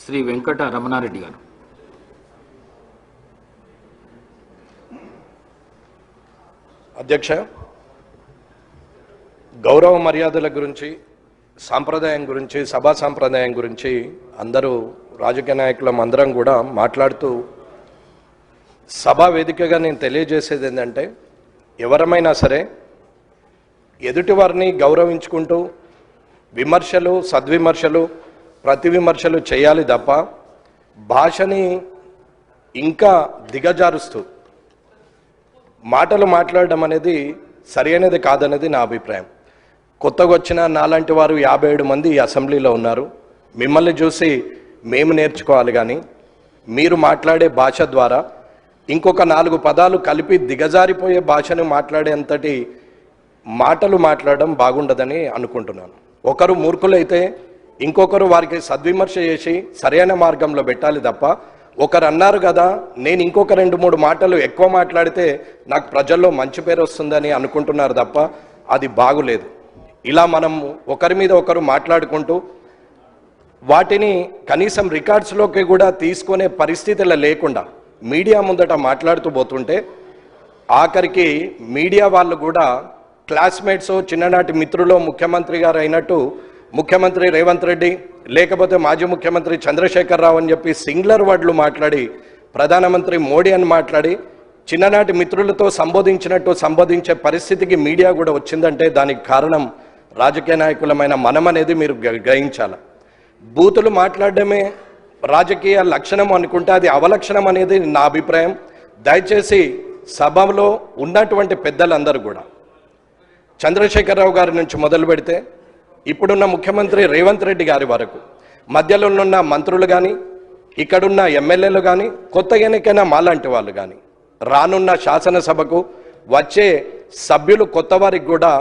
శ్రీ వెంకట రమణారెడ్డి గారు. అధ్యక్ష గౌరవ మర్యాదల గురించి సాంప్రదాయం గురించి సభా సాంప్రదాయం గురించి అందరూ రాజకీయ నాయకులం అందరం కూడా మాట్లాడుతూ సభా వేదికగా నేను తెలియజేసేది ఏంటంటే ఎవరమైనా సరే ఎదుటి వారిని గౌరవించుకుంటూ విమర్శలు సద్విమర్శలు ప్రతి విమర్శలు చేయాలి తప్ప భాషని ఇంకా దిగజారుస్తూ మాటలు మాట్లాడడం అనేది సరైనది కాదనేది నా అభిప్రాయం. కొత్తగా వచ్చిన నాలాంటి వారు యాభై ఏడు మంది ఈ అసెంబ్లీలో ఉన్నారు. మిమ్మల్ని చూసి మేము నేర్చుకోవాలి కానీ మీరు మాట్లాడే భాష ద్వారా ఇంకొక నాలుగు పదాలు కలిపి దిగజారిపోయే భాషను మాట్లాడేంతటి మాటలు మాట్లాడడం బాగుండదని అనుకుంటున్నాను. ఒకరు మూర్ఖులైతే ఇంకొకరు వారికి సద్విమర్శ చేసి సరైన మార్గంలో పెట్టాలి తప్ప ఒకరు అన్నారు కదా నేను ఇంకొక రెండు మూడు మాటలు ఎక్కువ మాట్లాడితే నాకు ప్రజల్లో మంచి పేరు వస్తుందని అనుకుంటున్నారు తప్ప అది బాగులేదు. ఇలా మనం ఒకరి మీద ఒకరు మాట్లాడుకుంటూ వాటిని కనీసం రికార్డ్స్లోకి కూడా తీసుకునే పరిస్థితులు లేకుండా మీడియా ముందట మాట్లాడుతూ పోతుంటే ఆఖరికి మీడియా వాళ్ళు కూడా క్లాస్మేట్స్ చిన్ననాటి మిత్రులు ముఖ్యమంత్రి గారు అయినట్టు ముఖ్యమంత్రి రేవంత్ రెడ్డి లేకపోతే మాజీ ముఖ్యమంత్రి చంద్రశేఖర్ రావు అని చెప్పి సింగులర్ వర్డ్లు మాట్లాడి ప్రధానమంత్రి మోడీ అని మాట్లాడి చిన్ననాటి మిత్రులతో సంబోధించినట్టు సంబోధించే పరిస్థితికి మీడియా కూడా వచ్చిందంటే దానికి కారణం రాజకీయ నాయకులమైన మనం అనేది మీరు గ్రహించాలి. బూతులు మాట్లాడడమే రాజకీయ లక్షణం అనుకుంటే అది అవలక్షణం అనేది నా అభిప్రాయం. దయచేసి సభలో ఉన్నటువంటి పెద్దలందరూ కూడా చంద్రశేఖరరావు గారి నుంచి మొదలు పెడితే ఇప్పుడున్న ముఖ్యమంత్రి రేవంత్ రెడ్డి గారి వరకు. మధ్యలో ఉన్న మంత్రులు కానీ ఇక్కడున్న ఎమ్మెల్యేలు కానీ కొత్త ఎన్నికైన మాలాంటి వాళ్ళు కానీ రానున్న శాసనసభకు వచ్చే సభ్యులు కొత్త వారికి కూడా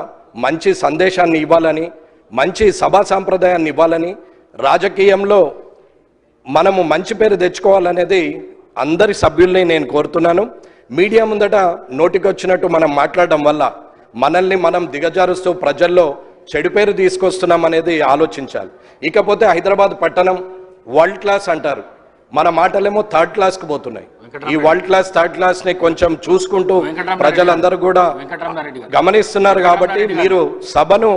మంచి సందేశాన్ని ఇవ్వాలని మంచి సభా సాంప్రదాయాన్ని ఇవ్వాలని రాజకీయంలో మనము మంచి పేరు తెచ్చుకోవాలనేది అందరి సభ్యుల్ని నేను కోరుతున్నాను. మీడియా ముందట నోటికొచ్చినట్టు మనం మాట్లాడడం వల్ల మనల్ని మనం దిగజారుస్తూ ప్రజల్లో చెడు పేరు తీసుకొస్తున్నాం అనేది ఆలోచించాలి. ఇకపోతే హైదరాబాద్ పట్టణం వరల్డ్ క్లాస్ అంటారు. మన మాటలేమో థర్డ్ క్లాస్కి పోతున్నాయి. ఈ వరల్డ్ క్లాస్ థర్డ్ క్లాస్ని కొంచెం చూసుకుంటూ ప్రజలందరూ కూడా గమనిస్తున్నారు కాబట్టి మీరు సభను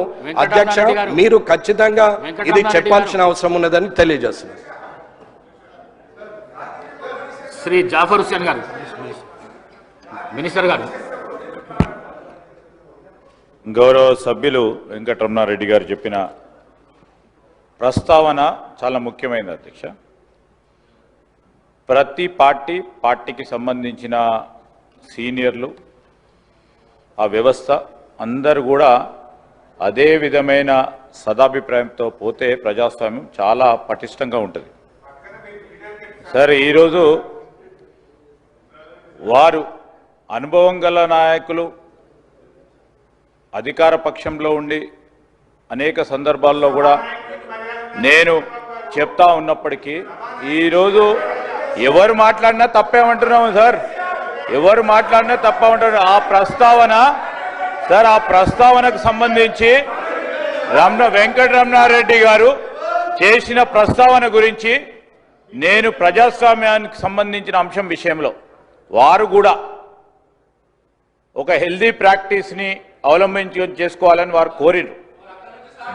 అధ్యక్ష. మీరు ఖచ్చితంగా ఇది చెప్పాల్సిన అవసరం ఉన్నదని తెలియజేస్తున్నారు. శ్రీ జాఫర్ హుస్సేన్ గారు మినిస్టర్ గారు. గౌరవ సభ్యులు వెంకటరమణారెడ్డి గారు చెప్పిన ప్రస్తావన చాలా ముఖ్యమైనది అధ్యక్ష. ప్రతి పార్టీ పార్టీకి సంబంధించిన సీనియర్లు ఆ వ్యవస్థ అందరూ కూడా అదే విధమైన సదాభిప్రాయంతో పోతే ప్రజాస్వామ్యం చాలా పటిష్టంగా ఉంటుంది. సరే ఈరోజు వారు అనుభవం గల నాయకులు అధికార పక్షంలో ఉండి అనేక సందర్భాల్లో కూడా నేను చెప్తా ఉన్నప్పటికీ ఈరోజు ఎవరు మాట్లాడినా తప్పేమంటున్నాము సార్? ఎవరు మాట్లాడినా తప్పేమంటారు ఆ ప్రస్తావన సార్ ఆ ప్రస్తావనకు సంబంధించి రమణ వెంకటరమణారెడ్డి గారు చేసిన ప్రస్తావన గురించి నేను ప్రజాస్వామ్యానికి సంబంధించిన అంశం విషయంలో వారు కూడా ఒక హెల్దీ ప్రాక్టీస్ని అవలంబించ చేసుకోవాలని వారు కోరిరు.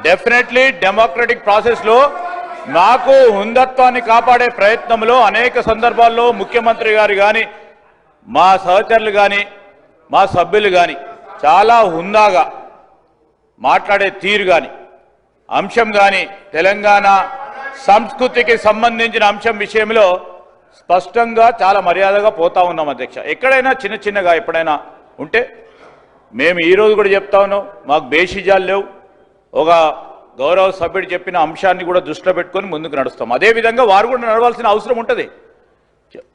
డెఫినెట్లీ డెమోక్రటిక్ ప్రాసెస్లో నాకు హుందత్వాన్ని కాపాడే ప్రయత్నంలో అనేక సందర్భాల్లో ముఖ్యమంత్రి గారు కానీ మా సహచరులు కానీ మా సభ్యులు కానీ చాలా హుందాగా మాట్లాడే తీరు కానీ అంశం కానీ తెలంగాణ సంస్కృతికి సంబంధించిన అంశం విషయంలో స్పష్టంగా చాలా మర్యాదగా పోతా ఉన్నాం అధ్యక్ష. ఎక్కడైనా చిన్న చిన్నగా ఎప్పుడైనా ఉంటే మేము ఈరోజు కూడా చెప్తా ఉన్నాం మాకు బేషిజాలు లేవు. ఒక గౌరవ సభ్యుడు చెప్పిన అంశాన్ని కూడా దృష్టిలో పెట్టుకొని ముందుకు నడుస్తాం. అదేవిధంగా వారు కూడా నడవాల్సిన అవసరం ఉంటుంది.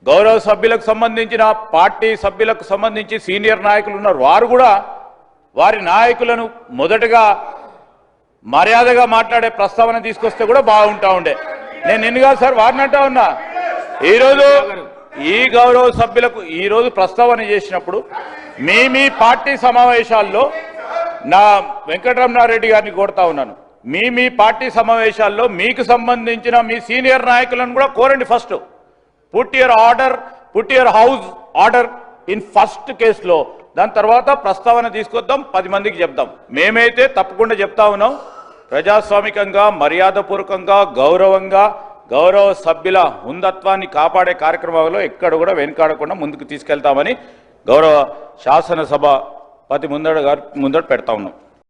గౌరవ సభ్యులకు సంబంధించిన పార్టీ సభ్యులకు సంబంధించి సీనియర్ నాయకులు ఉన్నారు వారు కూడా వారి నాయకులను మొదటగా మర్యాదగా మాట్లాడే ప్రస్తావన తీసుకొస్తే కూడా బాగుంటా ఉండే. నేను నిన్నగా సార్ వారిని అంటా ఉన్నా. ఈరోజు ఈ గౌరవ సభ్యులకు ఈరోజు ప్రస్తావన చేసినప్పుడు మీ మీ పార్టీ సమావేశాల్లో నా వెంకటరమణారెడ్డి గారిని కోరుతా ఉన్నాను. మీ మీ పార్టీ సమావేశాల్లో మీకు సంబంధించిన మీ సీనియర్ నాయకులను కూడా కోరండి first. Put your order put your house order in first కేసులో దాని తర్వాత ప్రస్తావన తీసుకొద్దాం పది మందికి చెప్దాం. మేమైతే తప్పకుండా చెప్తా ఉన్నాం. ప్రజాస్వామికంగా మర్యాదపూర్వకంగా గౌరవంగా గౌరవ సభ్యుల హుందత్వాన్ని కాపాడే కార్యక్రమంలో ఎక్కడ కూడా వెనుకాడకుండా ముందుకు తీసుకెళ్తామని గౌరవ శాసనసభ పతి ముందడ గారు ముందట పెడతా ఉన్నాం.